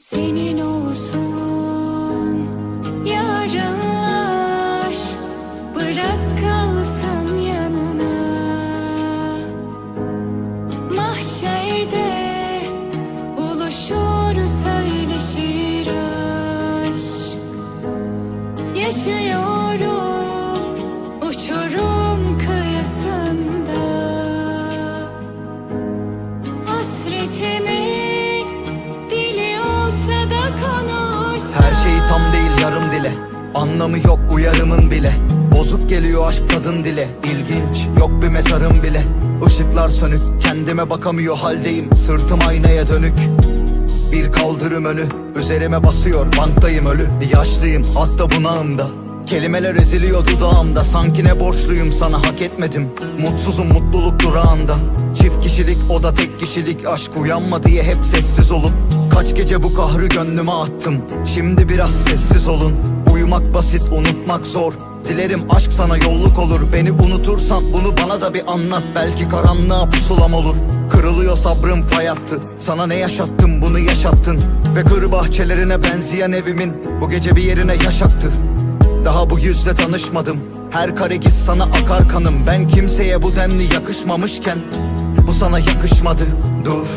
Senin olsun yarınlar Bırak kalsın yanına. Mahşerde buluşur söyleşir aşk. Yaşıyorum uçurum kıyısında. Hasretimin Anlamı yok uyarımın bile. Bozuk geliyor aşk kadın dile. İlginç yok bir mezarım bile. Işıklar sönük kendime bakamıyor haldeyim. Sırtım aynaya dönük. Bir kaldırım önü Üzerime basıyor. Banktayım ölü Yaşlıyım. Hatta bunağımda. Kelimeler eziliyor dudağımda. Sanki ne borçluyum sana hak etmedim. Mutsuzum mutluluk durağında. Çift kişilik o da tek kişilik. Aşk uyanma diye hep sessiz olup Kaç gece bu kahrı gönlüme attım. Şimdi biraz sessiz olun Uyumak basit unutmak zor. Dilerim aşk sana yolluk olur. Beni unutursan bunu bana da bir anlat. Belki karanlığa pusulam olur. Kırılıyor sabrım fay attı Sana ne yaşattım bunu yaşattın. Ve kır bahçelerine benzeyen evimin Bu gece bir yerine yaşattı. Daha bu yüzle tanışmadım. Her kare giz sana akar kanım. Ben kimseye bu denli yakışmamışken Bu sana yakışmadı. Dur